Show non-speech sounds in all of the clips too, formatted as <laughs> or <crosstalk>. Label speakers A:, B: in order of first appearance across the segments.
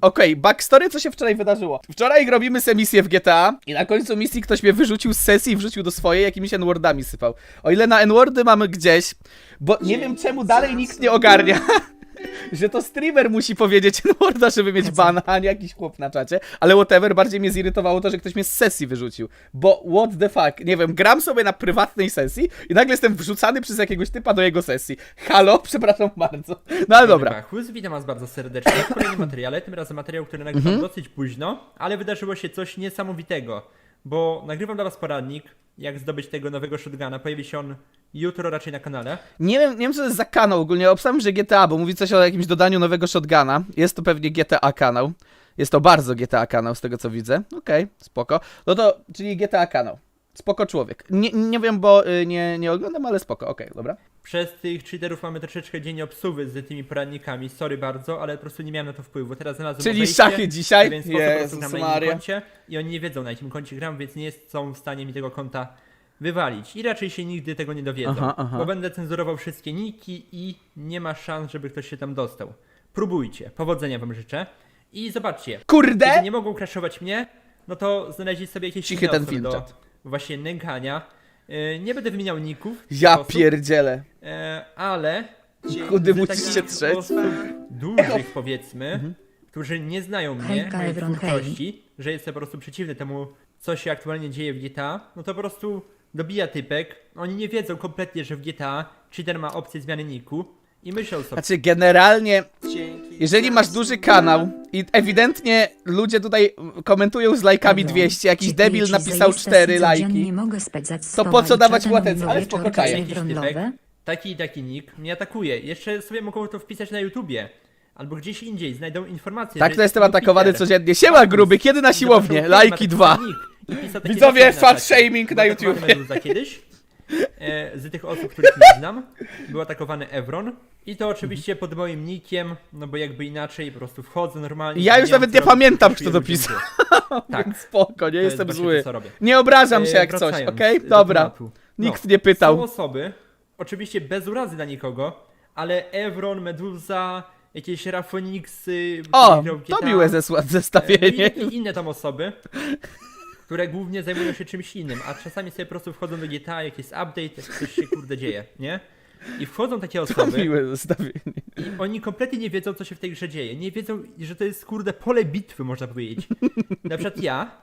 A: Okej, backstory, co się wczoraj wydarzyło. Wczoraj robimy sobie misję w GTA i na końcu misji ktoś mnie wyrzucił z sesji i wrzucił do swojej, jakimiś N-wordami sypał. O ile na N-wordy mamy gdzieś, bo nie wiem czemu dalej nikt nie ogarnia. <laughs> Że to streamer musi powiedzieć <laughs> N-worda, żeby mieć bana, a nie jakiś chłop na czacie. Ale whatever, bardziej mnie zirytowało to, że ktoś mnie z sesji wyrzucił. Bo what the fuck, nie wiem, gram sobie na prywatnej sesji i nagle jestem wrzucany przez jakiegoś typa do jego sesji. Halo, <laughs> przepraszam bardzo. No ale dobra.
B: Bachus, witam was bardzo serdecznie w kolejnym materiale, tym razem materiał, który nagrywam
A: Mhm.
B: dosyć późno, ale wydarzyło się coś niesamowitego, bo nagrywam dla was poradnik, jak zdobyć tego nowego shotguna, pojawi się on jutro raczej na kanale.
A: Nie wiem, nie wiem co to jest za kanał ogólnie. Obstawiam, że GTA, bo mówi coś o jakimś dodaniu nowego shotguna. Jest to pewnie GTA kanał. Jest to bardzo GTA kanał, z tego co widzę. Okej, spoko. No to, czyli GTA kanał. Spoko człowiek. Nie, nie wiem, bo y, nie, nie oglądam, ale spoko. Okej, dobra.
B: Przez tych cheaterów mamy troszeczkę dzień obsuwy z tymi poradnikami, sorry bardzo, ale po prostu nie miałem na to wpływu. Teraz znalazłem
A: Czyli
B: obejście,
A: szachy dzisiaj?
B: Więc po prostu
A: Jezus
B: gram na innym
A: Maria.
B: koncie i oni nie wiedzą na jakim koncie gram, więc nie są w stanie mi tego konta wywalić. I raczej się nigdy tego nie dowiedzą,
A: Aha, aha.
B: bo będę cenzurował wszystkie niki i nie ma szans, żeby ktoś się tam dostał. Próbujcie, powodzenia wam życzę i zobaczcie, kiedy
A: Kurde!
B: nie mogą crashować mnie, no to znaleźli sobie jakieś
A: Cichy
B: inne
A: ten
B: osoby
A: film,
B: do właśnie nękania. Yy, Nie będę wymieniał ników.
A: Ja
B: sposób,
A: pierdzielę.
B: e, ale
A: Chudy musicie trzeć.
B: osób dużych powiedzmy, którzy nie znają mnie,
C: Hejka,
B: mojej
C: hej.
B: twórczości, że jestem po prostu przeciwny temu, co się aktualnie dzieje w GTA, no to po prostu dobija typek. Oni nie wiedzą kompletnie, że w GTA cheater ma opcję zmiany niku i myślą sobie,
A: Znaczy, generalnie, jeżeli masz duży kanał i ewidentnie ludzie tutaj komentują z lajkami 200, jakiś debil napisał 4 lajki. To po co dawać łatecy? Ale spoko, czaję.
B: taki i taki nick mnie atakuje. Jeszcze sobie mogą to wpisać na YouTubie. Albo gdzieś indziej znajdą informacje.
A: Tak
B: że
A: to jestem
B: jest
A: atakowany
B: Peter.
A: codziennie. Siema gruby, kiedy na siłownię? Lajki 2. Widzowie, fat shaming na YouTubie.
B: Kiedyś. E, z tych osób, których nie znam, był atakowany Evron. I to oczywiście pod moim nickiem, no bo jakby inaczej po prostu wchodzę normalnie.
A: Ja już
B: wiem,
A: nawet
B: co
A: nie
B: robić,
A: pamiętam, kto to pisał. <laughs>
B: Tak.
A: Więc spoko, nie
B: jest
A: jestem
B: właśnie
A: zły.
B: To, co robię.
A: Nie obrażam się
B: E,
A: jak coś,
B: wracając
A: okej?
B: do
A: Dobra.
B: tematu.
A: Nikt
B: No,
A: nie pytał.
B: Są osoby, oczywiście bez urazy dla nikogo, ale Evron, Meduza, jakieś Rafoniksy...
A: O, to miłe zesła-
B: e, no i
A: zestawienie.
B: takie inne tam osoby, <laughs> które głównie zajmują się czymś innym, a czasami sobie po prostu wchodzą do GTA, jak jest update, coś się kurde dzieje, nie? I wchodzą takie
A: To
B: osoby
A: miłe zestawienie.
B: i oni kompletnie nie wiedzą, co się w tej grze dzieje. Nie wiedzą, że to jest kurde pole bitwy, można powiedzieć. Na przykład ja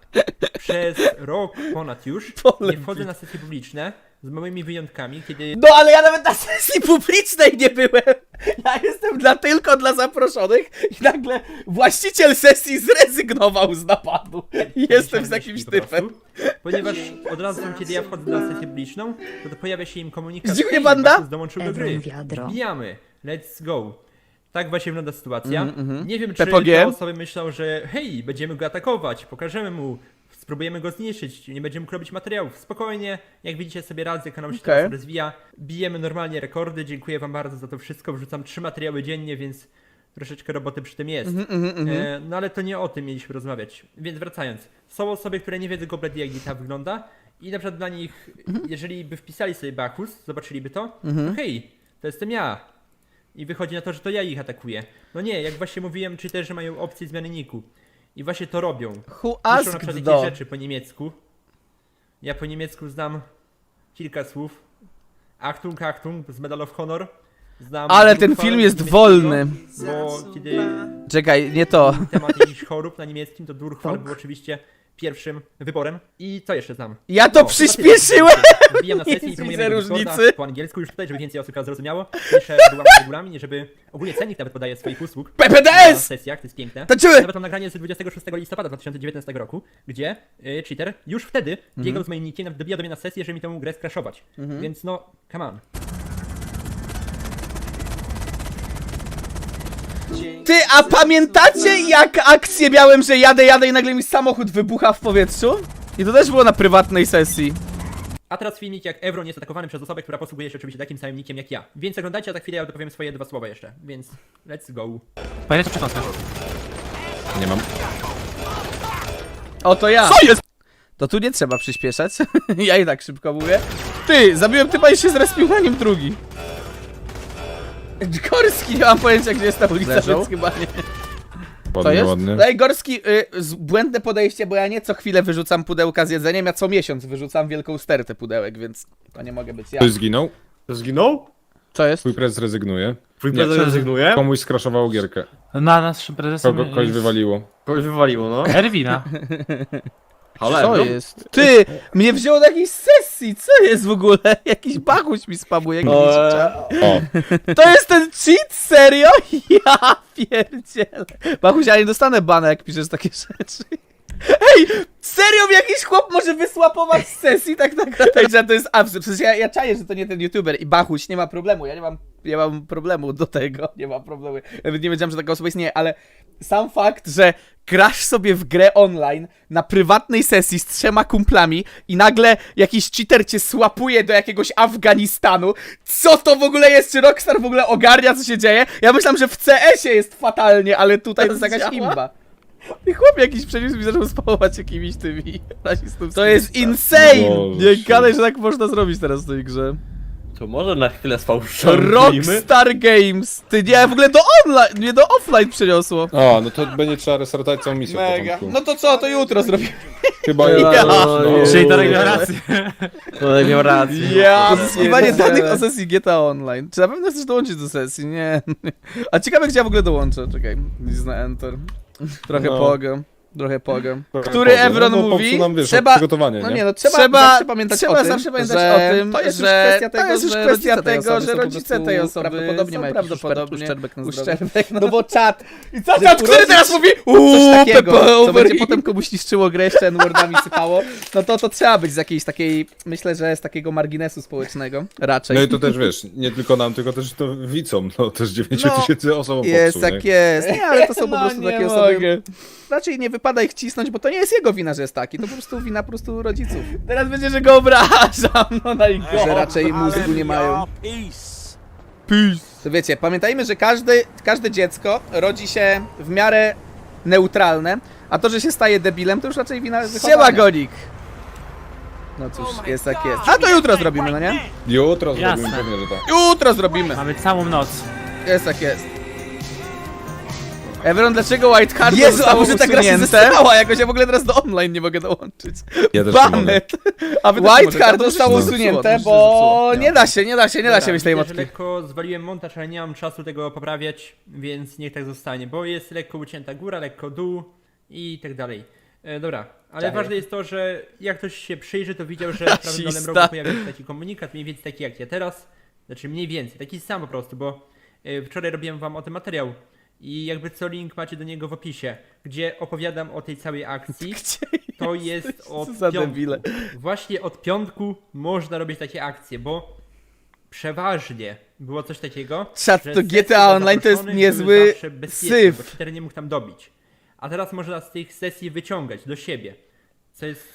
B: przez rok ponad już
A: Pole
B: nie wchodzę na sesje publiczne z małymi wyjątkami, kiedy
A: No ale ja nawet na sesji publicznej nie byłem. Ja dla, tylko dla zaproszonych i nagle właściciel sesji zrezygnował z napadu. I jestem z jakimś
B: po prostu,
A: typem.
B: Ponieważ od razu, kiedy ja wchodzę na sesję publiczną, to, to pojawia się im komunikat.
A: Dziękuję,
B: "Hej,
A: banda!"
B: Bachus dołączył do gry.
C: Wiadro.
B: Wbijamy. Let's go. Tak właśnie wygląda sytuacja.
A: Mhm,
B: Nie wiem, czy
A: PPG.
B: te osoby myślą, że hej, będziemy go atakować, pokażemy mu, spróbujemy go zniszczyć, nie będziemy mógł robić materiałów. Spokojnie, jak widzicie sobie radzę, kanał się
A: Okej.
B: teraz rozwija. Bijemy normalnie rekordy, dziękuję wam bardzo za to wszystko. Wrzucam trzy materiały dziennie, więc troszeczkę roboty przy tym jest.
A: Mhm,
B: E, no ale to nie o tym mieliśmy rozmawiać. Więc wracając. Są osoby, które nie wiedzą kompletnie jak GTA wygląda i na przykład dla nich,
A: Mhm.
B: jeżeli by wpisali sobie Bachus, zobaczyliby to, to hej, to jestem ja. I wychodzi na to, że to ja ich atakuję. No nie, jak właśnie mówiłem, czy też, że mają opcję zmiany niku. I właśnie to robią.
A: Who
B: Piszą na
A: asked
B: przykład
A: do?
B: jakieś rzeczy po niemiecku. Ja po niemiecku znam kilka słów. Achtung, Achtung z Medal of Honor. Znam
A: Ale ten film jest
B: niemieckiego,
A: wolny.
B: Bo kiedy
A: Czekaj, nie to.
B: temat jakichś chorób na niemieckim, to Durchfall był oczywiście pierwszym wyborem. I co jeszcze znam?
A: Ja to przyspieszyłem!
B: Wbijam na sesję i <laughs> promujemy Discorda
A: różnicy.
B: po angielsku już tutaj, żeby więcej osób teraz zrozumiało. Piszę byłam regulamin, żeby ogólnie cennik nawet podaje swoich usług. Na
A: PPDS!
B: sesjach, to jest piękne.
A: Tańczymy!
B: Nawet mam nagranie z 26 listopada 2019 roku, gdzie y, cheater już wtedy
A: Mhm.
B: biegał z moim nickiem, nawet dobijał do mnie na sesję, żeby mi tę grę skraszować.
A: Mhm.
B: Więc no, come on.
A: Ty, a pamiętacie jak akcję miałem, że jadę, jadę i nagle mi samochód wybucha w powietrzu? I to też było na prywatnej sesji.
B: A teraz filmik, jak Evron jest atakowany przez osobę, która posługuje się oczywiście takim samym nickiem jak ja. Więc oglądajcie, a za chwilę ja dopowiem swoje dwa słowa jeszcze. Więc let's go.
D: Pamiętaj to przekąskę. Nie mam.
A: O, to ja.
D: Co jest?
A: To tu nie trzeba przyspieszać. <laughs> ja i tak szybko mówię. Ty, zabiłem typa i się zrespił na nim drugi. Korski, nie mam pojęcia gdzie jest ta ulica,
D: Leżą?
A: więc chyba nie. To
D: Ładnie,
A: jest?
D: ładnie.
A: Ej, Gorski, y, z, błędne podejście, bo ja nie co chwilę wyrzucam pudełka z jedzeniem, ja co miesiąc wyrzucam wielką stertę pudełek, więc to nie mogę być ja.
D: Ktoś zginął,
C: Zginął?
A: Co jest?
D: twój prezes rezygnuje.
C: Twój
D: Nie.
C: prezes rezygnuje?
D: Komuś skraszowało gierkę.
E: Na naszym prezesem
D: Kogo, kogoś
E: jest
D: wywaliło.
C: Kogoś wywaliło, no.
E: Erwina. <laughs>
C: Ale
A: Co
C: no.
A: jest? Ty, mnie wzięło do jakiejś sesji, co jest w ogóle? <laughs> Jakiś bachuś mi spamuje, jak
C: No,
A: widzicie.
D: O,
A: To jest ten cheat? Serio? <laughs> Ja pierdzielę. Bachuś, ja nie dostanę bana, jak piszesz takie rzeczy. Ej, serio jakiś chłop może wysłapować z sesji, tak naprawdę, że to jest absurd. Przecież ja, ja czaję, że to nie ten youtuber i Bachuś, nie ma problemu, ja nie mam, nie mam problemu do tego, nie mam problemu. Nawet nie wiedziałem, że taka osoba istnieje, ale sam fakt, że grasz sobie w grę online na prywatnej sesji z trzema kumplami i nagle jakiś cheater cię słapuje do jakiegoś Afganistanu. Co to w ogóle jest? Czy Rockstar w ogóle ogarnia, co się dzieje? Ja myślałem, że w CS-ie jest fatalnie, ale tutaj to jest jakaś imba. I chłop jakiś przeniósł mi zaczął spałować jakimiś tymi <laughs> rasistów. To jest insane!
D: Boże
A: Nie gadaj, że tak można zrobić teraz w tej grze.
C: To może na chwilę sfałszujmy.
A: Rockstar Games! Ty nie, w ogóle do online, nie do offline przeniosło.
D: o, no to będzie trzeba restartować całą misję
A: Mega. No to co, to jutro zrobimy. <laughs>
D: Chyba
C: Ja,
D: jutro.
C: no,
D: no.
C: nie.
E: Czyli Darek miał rację.
C: No miał rację.
A: Ja,
C: pierdzielę.
A: danych o sesji GTA Online. Czy na pewno chcesz dołączyć do sesji? Nie. <laughs> A ciekawe, gdzie ja w ogóle dołączę. Czekaj, list na Enter. Trochę
D: No.
A: pogę. Trochę.
D: Trochę
A: Który
D: pogę.
A: Evron
D: no,
A: mówi,
D: nam, wiesz,
A: trzeba-
D: przygotowanie,
A: No
D: nie?
A: no trzeba,
F: Trzeba-
A: zawsze pamiętać
F: trzeba
A: o tym,
F: zawsze pamiętać
A: że
F: o tym,
A: to jest
F: że
A: już kwestia tego,
F: to jest już
A: że
F: kwestia
A: rodzice tej
F: tego,
A: osoby
F: że rodzice tej osoby
A: prawdopodobnie mają
F: prawdopodobnie
A: uszczerbek na zdrowiu.
F: uszczerbek na
A: No bo czat,
F: I co,
A: czat, który teraz mówi
F: Coś
A: uuu,
F: takiego, co będzie
A: potem komuś niszczyło grę, jeszcze N-wordami sypało, no to to trzeba być z jakiejś takiej, myślę, że z takiego marginesu społecznego, raczej.
D: No i to też wiesz, nie tylko nam, tylko też to widzom, no też 9
A: No,
D: tysięcy osobom
A: Jest, tak
D: nie?
A: jest. Nie, ale to są po
F: No,
A: prostu takie osoby. Raczej nie wypada ich cisnąć, bo to nie jest jego wina, że jest taki. To po prostu wina po prostu rodziców. Teraz będzie, że go obrażam, no najgorzej. Że raczej mózgu nie mają. Peace. To wiecie, pamiętajmy, że każdy, każde dziecko rodzi się w miarę neutralne, a to, że się staje debilem, to już raczej wina wychowania. Siema, Gonik! No cóż, jest jak jest. A to jutro zrobimy, no nie?
D: Jutro zrobimy
E: Jasne.
D: pewnie, że tak.
A: Jutro zrobimy.
E: Mamy całą noc.
A: Jest jak jest. Evron, dlaczego White Card
F: Jezu, a może ta gra się
A: jakoś ja w ogóle teraz do online nie mogę dołączyć.
D: Ja też nie mogę.
A: Banet! A wy też
F: White
A: możecie,
F: card
A: to
F: zostało
A: się zepsuło,
F: usunięte,
A: to już się
F: bo
A: zepsuło. nie da się, nie da się, nie da się mieć tej
B: widzę, że
A: motki.
B: lekko zwaliłem montaż, ale nie mam czasu tego poprawiać, więc niech tak zostanie, bo jest lekko ucięta góra, lekko dół i tak dalej. E, dobra, ale ważne jest to, że jak ktoś się przyjrzy, to widział, że w <laughs> prawym dolnym
A: Rasista.
B: rogu pojawia się taki komunikat, mniej więcej taki jak ja teraz, znaczy mniej więcej, taki sam po prostu, bo e, wczoraj robiłem wam o tym materiał i jakby co link macie do niego w opisie, gdzie opowiadam o tej całej akcji. <laughs> To jest od piątku. Właśnie od piątku można robić takie akcje, bo przeważnie było coś takiego.
A: Czat, to GTA Online to jest niezły syf.
B: Bo cheater nie mógł tam dobić. A teraz można z tych sesji wyciągać do siebie, co jest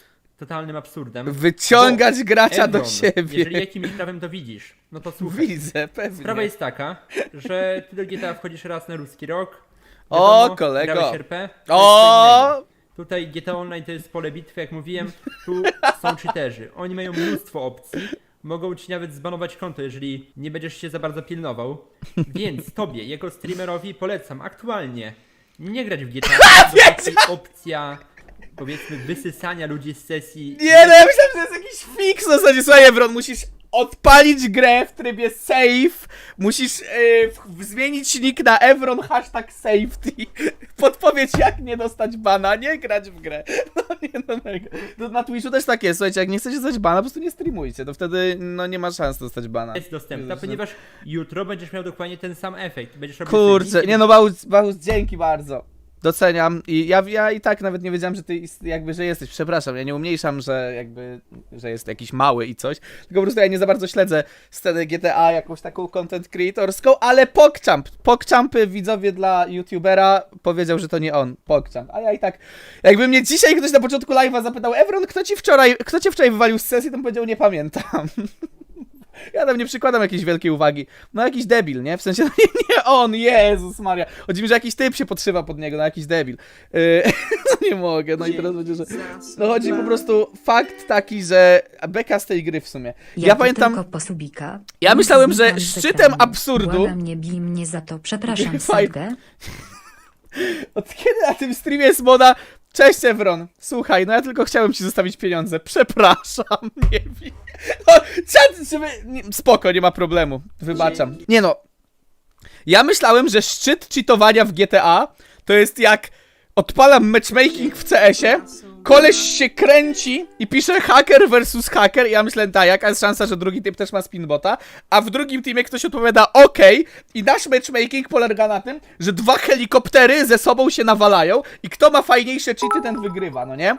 B: totalnym absurdem.
A: Wyciągać
B: Bo
A: gracza do siebie.
B: Jeżeli jakimś prawem to widzisz, no to słuchaj.
A: Widzę, pewnie.
B: Sprawa jest taka, że ty do GTA wchodzisz raz na ruski rok.
A: O,
B: wiadomo,
A: kolego.
B: RP.
A: O!
B: Tutaj GTA Online to jest pole bitwy, jak mówiłem, tu są cheaterzy. Oni mają mnóstwo opcji, mogą ci nawet zbanować konto, jeżeli nie będziesz się za bardzo pilnował. Więc tobie, jako streamerowi polecam aktualnie nie grać w GTA, bo <laughs> opcja powiedzmy wysysania ludzi z sesji
A: Nie, no ja myślałem, że to jest jakiś fix w zasadzie. Słuchaj, Evron, musisz odpalić grę w trybie save, musisz yy, w- zmienić nick na Evron hashtag safety. <laughs> Podpowiedź jak nie dostać bana, nie grać w grę. <laughs> No nie, no mega. To na Twitchu też tak jest, słuchajcie, jak nie chcecie dostać bana, po prostu nie streamujcie, to wtedy no nie ma szans dostać bana.
B: jest dostępna, ponieważ jutro będziesz miał dokładnie ten sam efekt. Będziesz robił
A: Kurczę, nie no Bałus, Bałus, dzięki bardzo. Doceniam i ja, ja i tak nawet nie wiedziałem, że ty jakby, że jesteś, przepraszam, ja nie umniejszam, że jakby, że jest jakiś mały i coś, tylko po prostu ja nie za bardzo śledzę scenę GTA, jakąś taką content creatorską, ale PogChamp, PogChampy widzowie dla youtubera powiedział, że to nie on, PogChamp, a ja i tak, jakby mnie dzisiaj ktoś na początku live'a zapytał, Evron, kto ci wczoraj, kto cię wczoraj wywalił z sesji, to powiedział, nie pamiętam. <laughs> Ja tam nie przykładam jakiejś wielkiej uwagi. No jakiś debil, nie? W sensie, <laughs> no nie, nie on, Jezus Maria. Chodzi mi, że jakiś typ się podszywa pod niego, no jakiś debil. Yy, <laughs> no nie mogę, no i teraz będzie, że... No chodzi po prostu fakt taki, że beka z tej gry w sumie. Ja,
G: Ja,
A: pamiętam...
G: Tylko posubika.
A: Ja myślałem, że szczytem absurdu-
G: Błagam, nie bij mnie za to, przepraszam, <laughs>
A: Fajnie.
G: Sagę.
A: Od kiedy na tym streamie jest moda? Cześć Evron, słuchaj, no ja tylko chciałem ci zostawić pieniądze. Przepraszam, <laughs> nie wiem. No, czad, żeby... nie, Spoko, nie ma problemu. Wybaczam. Nie no. Ja myślałem, że szczyt cheatowania w GTA to jest jak odpalam matchmaking w CS-ie, koleś się kręci i pisze hacker versus hacker i ja myślę, tak, jaka jest szansa, że drugi typ też ma spinbota, a w drugim teamie ktoś odpowiada OK i nasz matchmaking polega na tym, że dwa helikoptery ze sobą się nawalają i kto ma fajniejsze cheaty, ten wygrywa, no nie?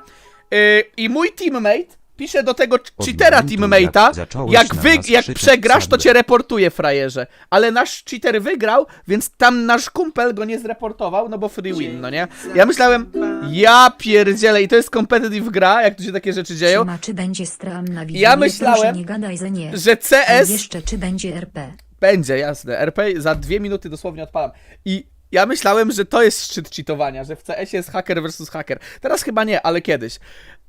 A: Yy, I mój teammate pisze do tego ch- cheatera teammate'a,
F: jak
A: wy, jak przegrasz, to cię reportuje frajerze. Ale nasz cheater wygrał, więc tam nasz kumpel go nie zreportował, no bo free win, no nie? Ja myślałem, ja pierdzielę i to jest competitive gra, jak tu się takie rzeczy dzieją,
G: Trzyma, czy będzie stram na wideo.
A: Ja myślałem,
G: nie gadaj, że nie.
A: że CS
G: Jeszcze czy będzie RP.
A: będzie, jasne, RP za dwie minuty dosłownie odpalam. I ja myślałem, że to jest szczyt cheatowania, że w CS jest hacker versus hacker. Teraz chyba nie, ale kiedyś.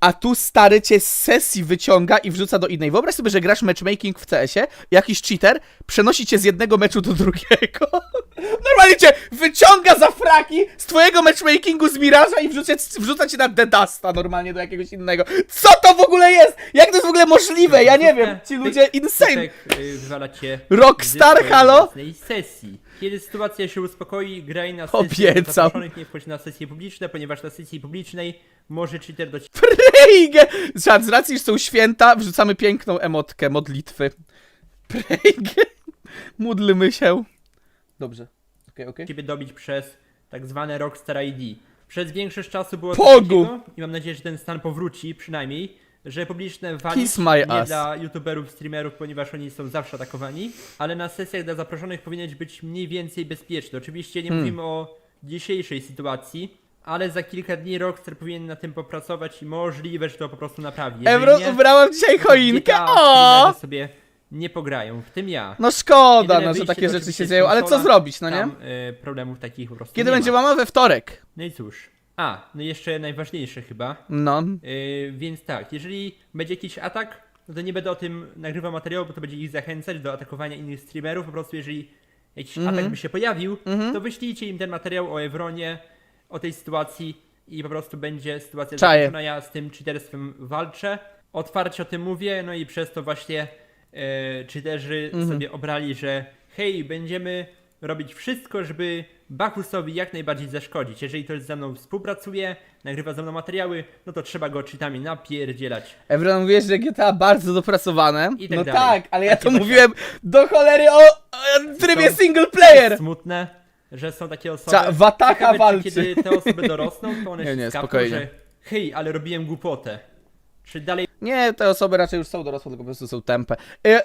A: A tu stary cię z sesji wyciąga i wrzuca do innej. Wyobraź sobie, że grasz matchmaking w CS-ie, jakiś cheater przenosi cię z jednego meczu do drugiego. <laughs> Normalnie cię wyciąga za fraki z twojego matchmakingu z Miraża i wrzuca, wrzuca cię na Dedasta normalnie do jakiegoś innego. Co to w ogóle jest? Jak to jest w ogóle możliwe? Ja nie wiem. Ci ludzie insane.
B: Y,
A: Rockstar, halo?
B: sesji. Kiedy sytuacja się uspokoi, graj na sesji
A: Obiecam.
B: zaproszonych, nie wchodź na sesje publiczne, ponieważ na sesji publicznej może cheater do
A: Prejgę! Z racji, że są święta, wrzucamy piękną emotkę modlitwy. Prejgę. Módlmy się. Dobrze. Okej, okej.
B: ciebie dobić przez tak zwane Rockstar ID. Przez większość czasu było
A: Pogu!
B: coś takiego i mam nadzieję, że ten stan powróci przynajmniej, że publiczne
A: Kiss my
B: nie
A: ass.
B: dla youtuberów, streamerów, ponieważ oni są zawsze atakowani, ale na sesjach dla zaproszonych powinien być mniej więcej bezpieczny. Oczywiście nie
A: Hmm.
B: mówimy o dzisiejszej sytuacji, ale za kilka dni Rockstar powinien na tym popracować i możliwe, że to po prostu naprawi. Jeżeli
A: Ebro,
B: nie,
A: ubrałam dzisiaj
B: to
A: choinkę.
B: GTA
A: O!
B: streamerzy sobie nie pograją, w tym ja.
A: No szkoda,
B: Jedyne
A: no, że
B: wyjście
A: takie
B: to
A: rzeczy
B: oczywiście
A: się dzieją, ale co
B: konsola,
A: zrobić, no nie?
B: Tam y, problemów takich po prostu
A: Kiedy
B: nie
A: będzie
B: ma.
A: mama? We wtorek.
B: No i cóż. A, no jeszcze najważniejsze chyba.
A: No.
B: Yy, więc tak, jeżeli będzie jakiś atak, no to nie będę o tym nagrywał materiału, bo to będzie ich zachęcać do atakowania innych streamerów. Po prostu jeżeli jakiś
A: Mhm.
B: atak by się pojawił, to wyślijcie im ten materiał o Evronie, o tej sytuacji i po prostu będzie sytuacja
A: Czaję.
B: zakończona. Ja z tym cheaterstwem walczę. Otwarcie o tym mówię, no i przez to właśnie yy, cheaterzy
A: Mhm.
B: sobie obrali, że hej, będziemy robić wszystko, żeby Bachusowi jak najbardziej zaszkodzić. Jeżeli ktoś ze mną współpracuje, nagrywa ze mną materiały, no to trzeba go cheatami napierdzielać.
A: Ebro, mówisz, że GTA bardzo dopracowane.
B: I tak
A: no
B: dalej.
A: tak, ale ja
B: Takie
A: to mówiłem do cholery o, o trybie
B: To-
A: single player.
B: Smutne, że są takie osoby.
A: Cza-
B: Ciekawe, czy
A: walczy.
B: Kiedy te osoby dorosną, to one <laughs>
A: Nie,
B: się
A: nie,
B: skapną,
A: spokojnie.
B: że hej, ale robiłem głupotę. Czy dalej
A: Nie, te osoby raczej już są dorosłe, tylko po prostu są tępe. E,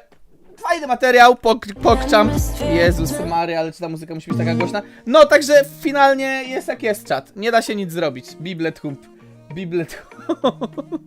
A: fajny materiał, pok pokczam. Jezus Mary, ale czy ta muzyka musi być taka głośna? No, także finalnie jest jak jest czat. Nie da się nic zrobić. Biblet hump. Biblet hump. <laughs>